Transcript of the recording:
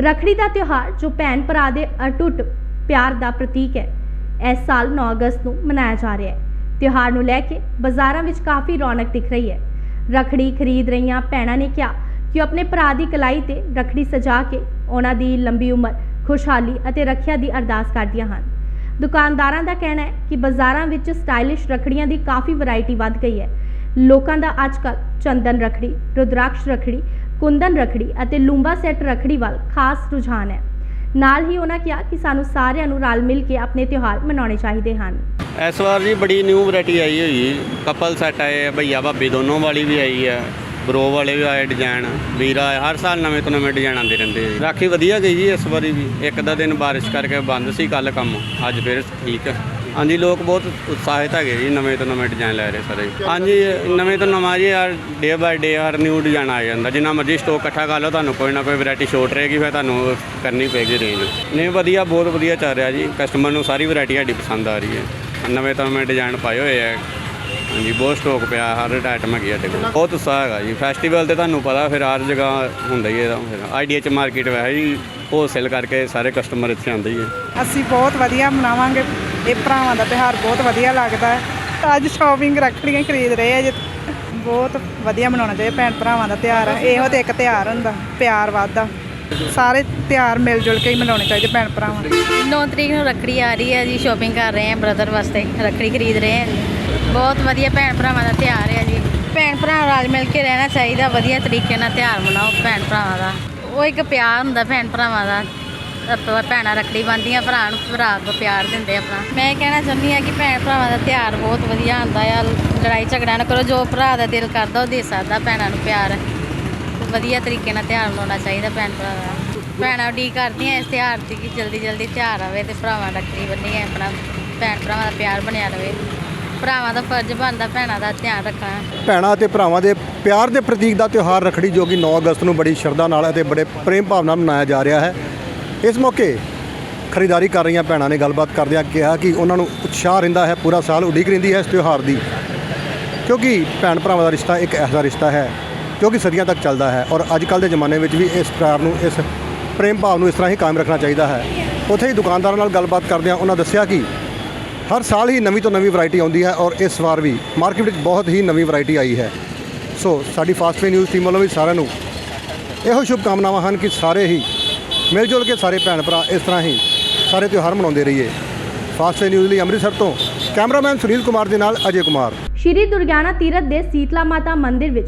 ਰੱਖੜੀ ਦਾ ਤਿਉਹਾਰ ਜੋ ਭੈਣ ਭਰਾ ਦੇ ਅਟੁੱਟ ਪਿਆਰ ਦਾ ਪ੍ਰਤੀਕ ਹੈ, ਇਸ ਸਾਲ 9 ਅਗਸਤ ਨੂੰ ਮਨਾਇਆ ਜਾ ਰਿਹਾ ਹੈ। ਤਿਉਹਾਰ ਨੂੰ ਲੈ ਕੇ ਬਾਜ਼ਾਰਾਂ ਵਿੱਚ ਕਾਫੀ ਰੌਣਕ ਦਿਖ ਰਹੀ ਹੈ। ਰੱਖੜੀ ਖਰੀਦ ਰਹੀਆਂ ਭੈਣਾਂ ਨੇ ਕਿਹਾ ਕਿ ਉਹ ਆਪਣੇ ਭਰਾ ਦੀ ਕਲਾਈ ਤੇ ਰੱਖੜੀ ਸਜਾ ਕੇ ਉਹਨਾਂ ਦੀ ਲੰਬੀ ਉਮਰ, ਖੁਸ਼ਹਾਲੀ ਅਤੇ ਰੱਖਿਆ ਦੀ ਅਰਦਾਸ ਕਰਦੀਆਂ ਹਨ। ਦੁਕਾਨਦਾਰਾਂ ਦਾ ਕਹਿਣਾ ਹੈ ਕਿ ਬਾਜ਼ਾਰਾਂ ਵਿੱਚ ਸਟਾਈਲਿਸ਼ ਰੱਖੜੀਆਂ ਦੀ ਕਾਫੀ ਵੈਰਾਈਟੀ ਵੱਧ ਗਈ ਹੈ। ਲੋਕਾਂ ਦਾ ਅੱਜਕੱਲ ਚੰਦਨ ਰੱਖੜੀ, ਰੁਦਰਾਕਸ਼ ਰੱਖੜੀ ਕੁੰਦਨ ਰੱਖੜੀ ਅਤੇ ਲੂੰਬਾ ਸੈੱਟ ਰੱਖੜੀ ਵੱਲ ਖਾਸ ਰੁਝਾਨ ਹੈ। ਨਾਲ ਹੀ ਉਹਨਾਂ ਕਿਹਾ ਕਿ ਸਾਨੂੰ ਸਾਰਿਆਂ ਨੂੰ ਰਲ ਮਿਲ ਕੇ ਆਪਣੇ ਤਿਉਹਾਰ ਮਨਾਉਣੇ ਚਾਹੀਦੇ ਹਨ। ਇਸ ਵਾਰ ਜੀ ਬੜੀ ਨਿਊ ਵੈਰਾਈਟੀ ਆਈ ਹੋਈ ਕਪਲ ਸੈੱਟ ਆਏ ਹੈ ਭਈਆ ਭਾਬੀ ਦੋਨੋਂ ਵਾਲੀ ਵੀ ਆਈ ਹੈ ਬਰੋ ਵਾਲੇ ਵੀ ਆਏ ਡਿਜ਼ਾਈਨ ਵੀਰਾ ਹਰ ਸਾਲ ਨਵੇਂ ਤੋਂ ਨਵੇਂ ਡਿਜ਼ਾਈਨ ਆਉਂਦੇ ਰਹਿੰਦੇ ਆ ਰਾਖੀ ਵਧੀਆ ਗਈ ਜੀ ਇਸ ਵਾਰੀ ਵੀ। ਇੱਕ ਦਾ ਦਿਨ ਬਾਰਿਸ਼ ਕਰਕੇ ਬੰਦ ਸੀ ਕੱਲ ਕੰਮ, ਅੱਜ ਫਿਰ ਠੀਕ ਹੈ ਹਾਂਜੀ, ਲੋਕ ਬਹੁਤ ਉਤਸ਼ਾਹਿਤ ਹੈਗੇ ਜੀ, ਨਵੇਂ ਤੋਂ ਨਵੇਂ ਡਿਜ਼ਾਈਨ ਲੈ ਰਹੇ ਸਾਰੇ। ਹਾਂਜੀ, ਨਵੇਂ ਤੋਂ ਨਵਾਂ ਜੀ ਹਰ ਡੇ ਬਾਏ ਡੇ ਹਰ ਨਿਊ ਡਿਜ਼ਾਈਨ ਆ ਜਾਂਦਾ। ਜਿੰਨਾ ਮਰਜ਼ੀ ਸਟੋਕ ਇਕੱਠਾ ਕਰ ਲਓ, ਤੁਹਾਨੂੰ ਕੋਈ ਨਾ ਕੋਈ ਵੈਰਾਈਟੀ ਸ਼ੋਰਟ ਰਹੇਗੀ, ਫਿਰ ਤੁਹਾਨੂੰ ਕਰਨੀ ਪਏਗੀ ਰੇਂਜ ਨਹੀਂ, ਵਧੀਆ, ਬਹੁਤ ਵਧੀਆ ਚੱਲ ਰਿਹਾ ਜੀ। ਕਸਟਮਰ ਨੂੰ ਸਾਰੀ ਵੈਰਾਈਟੀ ਸਾਡੀ ਪਸੰਦ ਆ ਰਹੀ ਹੈ। ਨਵੇਂ ਤੋਂ ਨਵੇਂ ਡਿਜ਼ਾਈਨ ਪਾਏ ਹੋਏ ਆ। ਹਾਂਜੀ, ਬਹੁਤ ਸਟੋਕ ਪਿਆ, ਹਰ ਆਈਟਮ ਹੈਗੀ ਆ ਦੇਖੋ ਬਹੁਤ ਉਤਸ਼ਾਹ ਹੈਗਾ ਜੀ। ਫੈਸਟੀਵਲ ਤੇ ਤੁਹਾਨੂੰ ਪਤਾ, ਫਿਰ ਹਰ ਜਗ੍ਹਾ ਹੁੰਦਾ ਹੀ ਇਹਦਾ। ਫਿਰ ਆਈਡੀਆ ਚ ਮਾਰਕੀਟ ਵੈਸੇ ਹੀ ਹੋਲਸੇਲ ਕਰਕੇ ਸਾਰੇ ਕਸਟਮਰ ਇੱਥੇ ਆਉਂਦੇ ਹੀ ਹੈ ਅਸੀਂ ਬਹੁਤ ਵਧੀਆ ਮਨਾਵਾਂਗੇ। ਇਹ ਭਰਾਵਾਂ ਦਾ ਤਿਉਹਾਰ ਬਹੁਤ ਵਧੀਆ ਲੱਗਦਾ ਹੈ। ਅੱਜ ਸ਼ਾਪਿੰਗ ਰੱਖੜੀਆਂ ਖਰੀਦ ਰਹੇ ਆ ਜੀ। ਬਹੁਤ ਵਧੀਆ ਮਨਾਉਣਾ ਚਾਹੀਦਾ ਭੈਣ ਭਰਾਵਾਂ ਦਾ ਤਿਉਹਾਰ ਹੈ ਇਹੋ ਤੇ ਇੱਕ ਤਿਉਹਾਰ ਹੁੰਦਾ ਪਿਆਰ ਵੱਧਦਾ ਸਾਰੇ ਤਿਉਹਾਰ ਮਿਲ ਜੁਲ ਕੇ ਹੀ ਮਨਾਉਣੇ ਚਾਹੀਦੇ ਭੈਣ ਭਰਾਵਾਂ ਦੇ। 9 ਤਰੀਕ ਨੂੰ ਰੱਖੜੀ ਆ ਰਹੀ ਹੈ ਜੀ ਸ਼ਾਪਿੰਗ ਕਰ ਰਹੇ ਹਾਂ ਬ੍ਰਦਰ ਵਾਸਤੇ ਰੱਖੜੀ ਖਰੀਦ ਰਹੇ ਹਾਂ ਬਹੁਤ ਵਧੀਆ ਭੈਣ ਭਰਾਵਾਂ ਦਾ ਤਿਉਹਾਰ ਹੈ ਜੀ। ਭੈਣ ਭਰਾ ਰਲ ਮਿਲ ਕੇ ਰਹਿਣਾ ਚਾਹੀਦਾ ਵਧੀਆ ਤਰੀਕੇ ਨਾਲ ਤਿਉਹਾਰ ਮਨਾਓ ਭੈਣ ਭਰਾਵਾਂ ਦਾ। ਉਹ ਇੱਕ ਪਿਆਰ ਹੁੰਦਾ ਭੈਣ ਭਰਾਵਾਂ ਦਾ। ਆਪਾਂ ਭੈਣਾਂ ਰੱਖੜੀ ਬੰਨ੍ਹਦੀਆਂ ਭਰਾ ਨੂੰ ਭਰਾ ਅੱਗੋਂ ਪਿਆਰ ਦਿੰਦੇ ਆਪਣਾ ਮੈਂ ਇਹ ਕਹਿਣਾ ਚਾਹੁੰਦੀ ਹਾਂ ਕਿ ਭੈਣ ਭਰਾਵਾਂ ਦਾ ਤਿਉਹਾਰ ਬਹੁਤ ਵਧੀਆ ਹੁੰਦਾ ਆ। ਲੜਾਈ ਝਗੜਾ ਨਾ ਕਰੋ, ਜੋ ਭਰਾ ਦਾ ਦਿਲ ਕਰਦਾ ਉਹ ਦੇ ਸਕਦਾ ਭੈਣਾਂ ਨੂੰ ਪਿਆਰ। ਵਧੀਆ ਤਰੀਕੇ ਨਾਲ ਤਿਉਹਾਰ ਮਨਾਉਣਾ ਚਾਹੀਦਾ ਭੈਣ ਭਰਾ ਦਾ। ਭੈਣਾਂ ਉਡੀਕ ਕਰਦੀਆਂ ਇਸ ਤਿਉਹਾਰ ਦੀ ਕਿ ਜਲਦੀ ਜਲਦੀ ਤਿਉਹਾਰ ਆਵੇ ਤੇ ਭਰਾਵਾਂ ਰੱਖੜੀ ਬੰਨੀਏ, ਆਪਣਾ ਭੈਣ ਭਰਾਵਾਂ ਦਾ ਪਿਆਰ ਬਣਿਆ ਰਵੇ। ਭਰਾਵਾਂ ਦਾ ਫਰਜ਼ ਬਣਦਾ, ਭੈਣਾਂ ਦਾ ਧਿਆਨ ਰੱਖਣਾ ਭੈਣਾਂ ਅਤੇ ਭਰਾਵਾਂ ਦੇ ਪਿਆਰ ਦੇ ਪ੍ਰਤੀਕ ਦਾ ਤਿਉਹਾਰ ਰੱਖੜੀ, ਜੋ ਕਿ 9 ਅਗਸਤ ਨੂੰ ਬੜੀ ਸ਼ਰਧਾ ਨਾਲ ਅਤੇ ਬੜੇ ਪ੍ਰੇਮ ਭਾਵ ਨਾਲ ਮਨਾਇਆ ਜਾ ਰਿਹਾ ਹੈ। ਇਸ ਮੌਕੇ ਖਰੀਦਦਾਰੀ ਕਰ ਰਹੀਆਂ ਭੈਣਾਂ ਨੇ ਗੱਲਬਾਤ ਕਰਦਿਆਂ ਕਿਹਾ ਕਿ ਉਹਨਾਂ ਨੂੰ ਉਤਸ਼ਾਹ ਰਹਿੰਦਾ ਹੈ, ਪੂਰਾ ਸਾਲ ਉਡੀਕ ਰਹਿੰਦੀ ਹੈ ਇਸ ਤਿਉਹਾਰ ਦੀ। ਕਿਉਂਕਿ ਭੈਣ ਭਰਾਵਾਂ ਦਾ ਰਿਸ਼ਤਾ ਇੱਕ ਐਸਾ ਰਿਸ਼ਤਾ ਹੈ, ਜੋ ਕਿ ਸਦੀਆਂ ਤੱਕ ਚੱਲਦਾ ਹੈ ਔਰ ਅੱਜ ਕੱਲ੍ਹ ਦੇ ਜ਼ਮਾਨੇ ਵਿੱਚ ਵੀ ਇਸ ਪਿਆਰ ਨੂੰ, ਇਸ ਪ੍ਰੇਮ ਭਾਵ ਨੂੰ ਇਸ ਤਰ੍ਹਾਂ ਹੀ ਕਾਇਮ ਰੱਖਣਾ ਚਾਹੀਦਾ ਹੈ। ਉੱਥੇ ਹੀ ਦੁਕਾਨਦਾਰਾਂ ਨਾਲ ਗੱਲਬਾਤ ਕਰਦਿਆਂ ਉਹਨਾਂ ਦੱਸਿਆ ਕਿ ਹਰ ਸਾਲ ਹੀ ਨਵੀਂ ਤੋਂ ਨਵੀਂ ਵੈਰਾਈਟੀ ਆਉਂਦੀ ਹੈ ਔਰ ਇਸ ਵਾਰ ਵੀ ਮਾਰਕੀਟ ਵਿੱਚ ਬਹੁਤ ਹੀ ਨਵੀਂ ਵੈਰਾਈਟੀ ਆਈ ਹੈ। ਸੋ ਸਾਡੀ ਫਾਸਟ ਵੇ ਨਿਊਜ਼ ਟੀਮ ਵੱਲੋਂ ਵੀ ਸਾਰਿਆਂ ਨੂੰ ਇਹੋ ਸ਼ੁਭ ਕਾਮਨਾਵਾਂ ਹਨ ਕਿ ਸਾਰੇ ਹੀ ਮਿਲ ਜੁਲ ਕੇ ਸਾਰੇ ਭੈਣ ਭਰਾ ਇਸ ਤਰ੍ਹਾਂ ਹੀ ਸਾਰੇ ਤਿਉਹਾਰ ਮਨਾਉਂਦੇ ਰਹੀਏ। ਫਾਸਟ ਵੇ ਨਿਊਜ਼ ਲਈ ਅੰਮ੍ਰਿਤਸਰ ਤੋਂ ਕੈਮਰਾਮੈਨ ਸੁਨੀਲ ਕੁਮਾਰ ਦੇ ਨਾਲ ਅਜੇ ਕੁਮਾਰ। ਸ਼੍ਰੀ ਦੁਰਗਿਆਨਾ ਤੀਰਥ ਦੇ ਸੀਤਲਾ ਮਾਤਾ ਮੰਦਿਰ ਵਿੱਚ